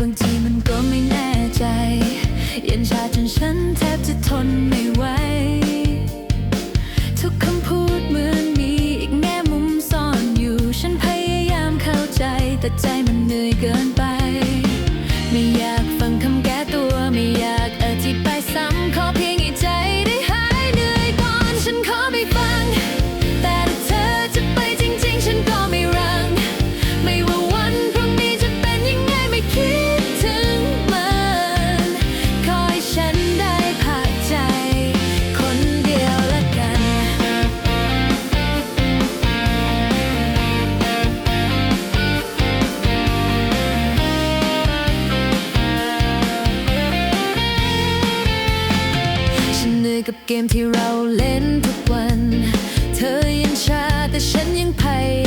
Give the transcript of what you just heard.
บางทีมันก็ไม่แน่ใจ เย็นชาจนฉันแทบจะทนไม่ไหว ทุกคำพูดเหมือนมีอีกแง่มุมซ่อนอยู่ ฉันพยายามเข้าใจ แต่ใจมันเหนื่อยเกินไป ไม่อยาก เกมที่เราเล่นทุกวัน เธอยังชาแต่ฉันยังพย